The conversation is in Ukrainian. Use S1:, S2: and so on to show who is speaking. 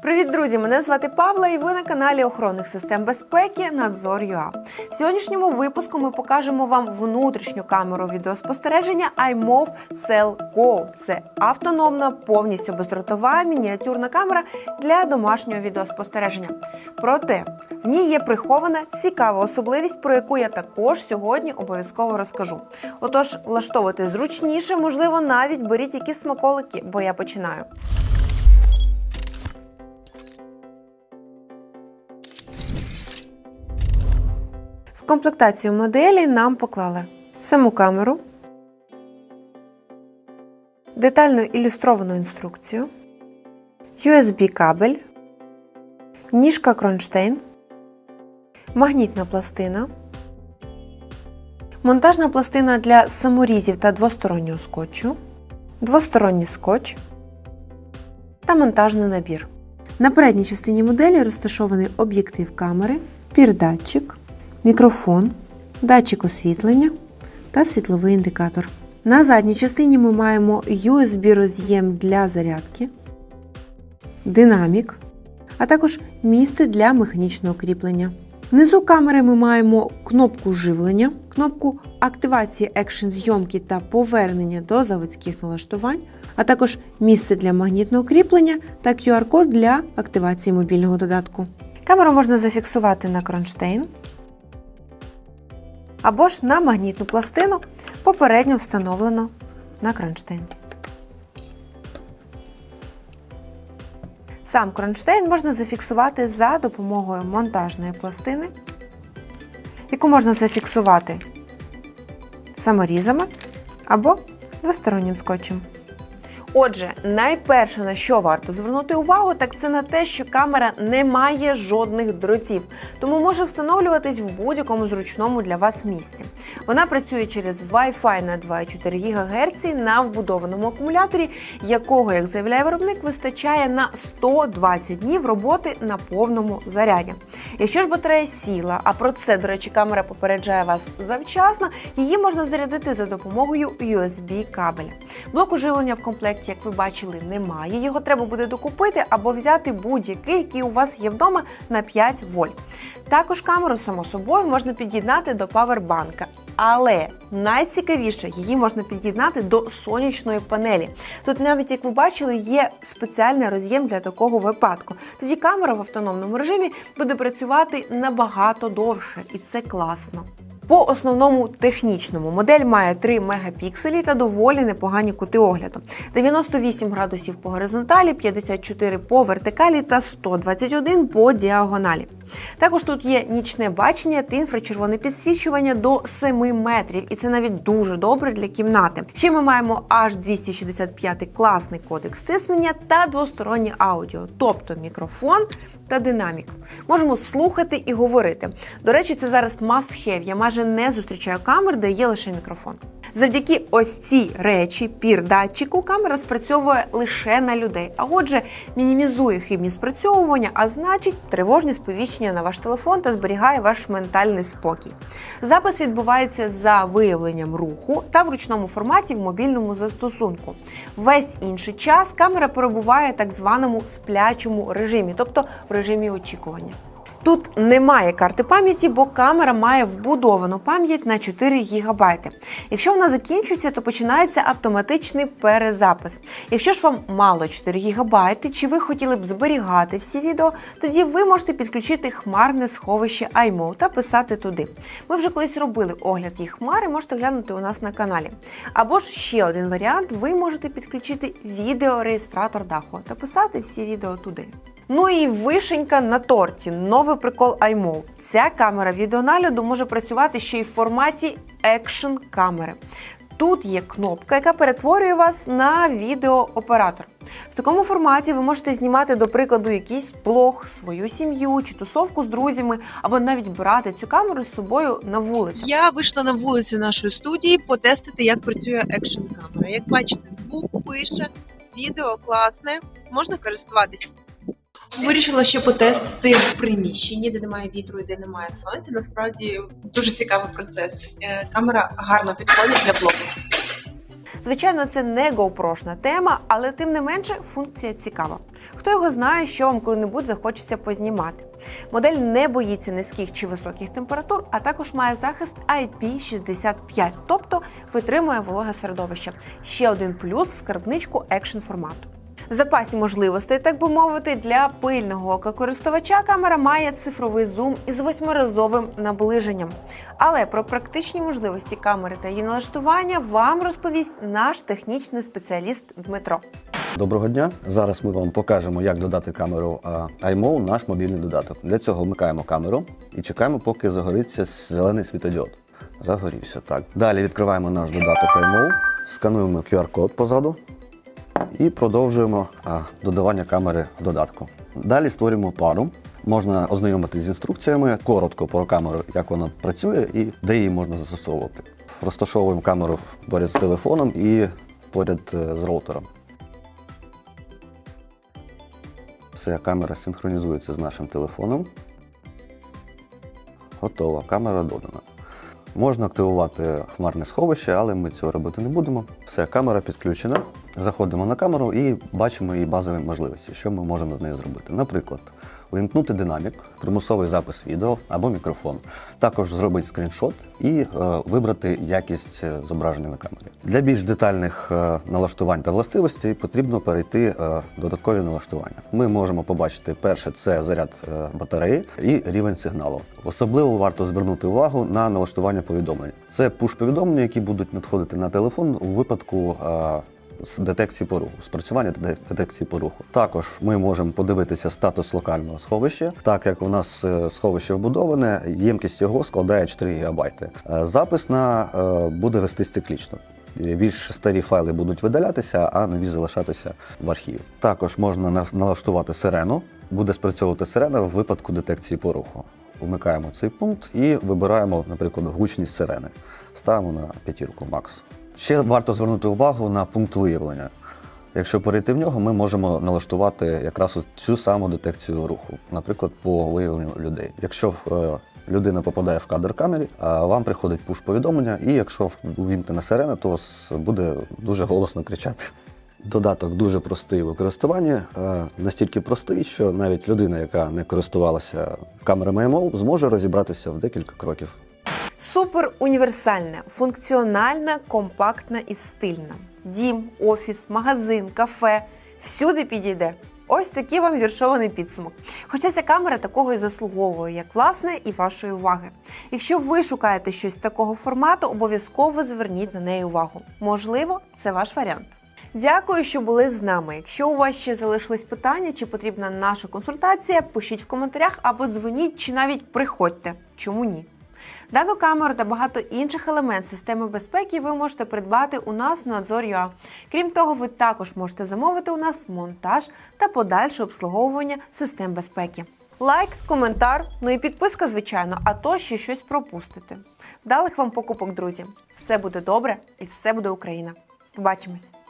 S1: Привіт, друзі! Мене звати Павла, і ви на каналі охоронних систем безпеки Надзор.ua. В сьогоднішньому випуску ми покажемо вам внутрішню камеру відеоспостереження iMov Cell Go. Це автономна, повністю бездротова мініатюрна камера для домашнього відеоспостереження. Проте в ній є прихована цікава особливість, про яку я також сьогодні обов'язково розкажу. Отож, влаштовуйте зручніше, можливо, навіть беріть якісь смаколики, бо я починаю. Комплектацію моделі нам поклали саму камеру, детально ілюстровану інструкцію, USB-кабель, ніжка кронштейн, магнітна пластина, монтажна пластина для саморізів та двостороннього скотчу, двосторонній скотч та монтажний набір. На передній частині моделі розташований об'єктив камери, пірдатчик, мікрофон, датчик освітлення та світловий індикатор. На задній частині ми маємо USB-роз'єм для зарядки, динамік, а також місце для механічного кріплення. Внизу камери ми маємо кнопку живлення, кнопку активації екшн зйомки та повернення до заводських налаштувань, а також місце для магнітного кріплення та QR-код для активації мобільного додатку. Камеру можна зафіксувати на кронштейн або ж на магнітну пластину, попередньо встановлено на кронштейн. Сам кронштейн можна зафіксувати за допомогою монтажної пластини, яку можна зафіксувати саморізами або двостороннім скотчем. Отже, найперше на що варто звернути увагу, так це на те, що камера не має жодних дротів, тому може встановлюватись в будь-якому зручному для вас місці. Вона працює через Wi-Fi на 2,4 ГГц на вбудованому акумуляторі, якого, як заявляє виробник, вистачає на 120 днів роботи на повному заряді. Якщо ж батарея сіла, а про це, до речі, камера попереджає вас завчасно, її можна зарядити за допомогою USB-кабеля. Блоку живлення в комплекті, як ви бачили, немає. Його треба буде докупити або взяти будь-який, який у вас є вдома на 5 вольт. Також камеру, само собою, можна під'єднати до павербанка. Але найцікавіше її можна під'єднати до сонячної панелі. Тут навіть, як ви бачили, є спеціальний роз'єм для такого випадку. Тоді камера в автономному режимі буде працювати набагато довше, і це класно. По основному технічному модель має 3 мегапікселі та доволі непогані кути огляду: 98 градусів по горизонталі, 54 по вертикалі та 121 по діагоналі. Також тут є нічне бачення та інфрачервоне підсвічування до 7 метрів, і це навіть дуже добре для кімнати. Ще ми маємо аж 265 класний кодек стиснення та двостороннє аудіо, тобто мікрофон та динамік. Можемо слухати і говорити. До речі, це зараз must have. Я майже не зустрічаю камер, де є лише мікрофон. Завдяки ось цій речі, пір датчику, камера спрацьовує лише на людей, а отже, мінімізує хибні спрацьовування, а значить, тривожні сповіщення на ваш телефон та зберігає ваш ментальний спокій. Запис відбувається за виявленням руху та в ручному форматі в мобільному застосунку. Весь інший час камера перебуває в так званому сплячому режимі, тобто в режимі очікування. Тут немає карти пам'яті, бо камера має вбудовану пам'ять на 4 ГБ. Якщо вона закінчується, то починається автоматичний перезапис. Якщо ж вам мало 4 ГБ, чи ви хотіли б зберігати всі відео, тоді ви можете підключити хмарне сховище iMo та писати туди. Ми вже колись робили огляд їх хмари, можете глянути у нас на каналі. Або ж ще один варіант: ви можете підключити відеореєстратор даху та писати всі відео туди. Ну і вишенька на торті. Новий прикол iMov. Ця камера відеонагляду може працювати ще й в форматі екшн камери. Тут є кнопка, яка перетворює вас на відеооператор. В такому форматі ви можете знімати, до прикладу, якийсь блог, свою сім'ю чи тусовку з друзями, або навіть брати цю камеру з собою на вулицю.
S2: Я вийшла на вулицю нашої студії потестити, як працює екшн камера. Як бачите, звук пише, відео класне, можна користуватися. Вирішила ще потестити в приміщенні, де немає вітру і де немає сонця. Насправді дуже цікавий процес. Е, Камера гарно підходить для блогу.
S1: Звичайно, це не GoPro-шна тема, але тим не менше функція цікава. Хто його знає, що вам коли-небудь захочеться познімати. Модель не боїться низьких чи високих температур, а також має захист IP65, тобто витримує вологе середовище. Ще один плюс в скарбничку екшн формату. Запасі можливостей, так би мовити, для пильного ока користувача камера має цифровий зум із восьмиразовим наближенням. Але про практичні можливості камери та її налаштування вам розповість наш технічний спеціаліст Дмитро.
S3: Доброго дня. Зараз ми вам покажемо, як додати камеру iMO в наш мобільний додаток. Для цього вмикаємо камеру і чекаємо, поки загориться зелений світодіод. Загорівся так. Далі відкриваємо наш додаток iMO, скануємо QR-код позаду і продовжуємо додавання камери додатку. Далі створюємо пару. Можна ознайомитися з інструкціями коротко про камеру, як вона працює і де її можна застосовувати. Розташовуємо камеру поряд з телефоном і поряд е, з роутером. Все, камера синхронізується з нашим телефоном. Готова, камера додана. Можна активувати хмарне сховище, але ми цього робити не будемо. Все, камера підключена. Заходимо на камеру і бачимо її базові можливості, що ми можемо з нею зробити. Наприклад, увімкнути динамік, примусовий запис відео або мікрофон. Також зробити скріншот і е, вибрати якість е, зображення на камері. Для більш детальних е, налаштувань та властивостей потрібно перейти додаткові налаштування. Ми можемо побачити перше це заряд батареї і рівень сигналу. Особливо варто звернути увагу на налаштування повідомлень. Це пуш-повідомлення, які будуть надходити на телефон у випадку. З детекції поруху, спрацювання детекції поруху. Також ми можемо подивитися статус локального сховища, так як у нас е, сховище вбудоване, ємкість його складає 4 ГБ. Е, Запис на е, буде вестись циклічно. Більш старі файли будуть видалятися, а нові залишатися в архіві. Також можна налаштувати сирену. Буде спрацьовувати сирена в випадку детекції поруху. Вмикаємо цей пункт і вибираємо, наприклад, гучність сирени. Ставимо на п'ятірку макс. Ще варто звернути увагу на пункт виявлення. Якщо перейти в нього, ми можемо налаштувати якраз цю саму детекцію руху, наприклад, по виявленню людей. Якщо е, людина попадає в кадр камері, а вам приходить пуш-повідомлення, і якщо увімкнена сирена, то буде дуже голосно кричати. Додаток дуже простий у використанні, е, настільки простий, що навіть людина, яка не користувалася камерами MO, зможе розібратися в декілька кроків.
S1: Супер універсальна, функціональна, компактна і стильна. Дім, офіс, магазин, кафе всюди підійде. Ось такий вам віршований підсумок. Хоча ця камера такого і заслуговує, як власне і вашої уваги. Якщо ви шукаєте щось такого формату, обов'язково зверніть на неї увагу. Можливо, це ваш варіант. Дякую, що були з нами. Якщо у вас ще залишились питання, чи потрібна наша консультація, пишіть в коментарях або дзвоніть, чи навіть приходьте. Чому ні? Дану камеру та багато інших елементів системи безпеки ви можете придбати у нас на Нadzor.ua. Крім того, ви також можете замовити у нас монтаж та подальше обслуговування систем безпеки. Лайк, коментар, ну і підписка, звичайно, а то ще щось пропустите. Вдалих вам покупок, друзі! Все буде добре і все буде Україна. Побачимось!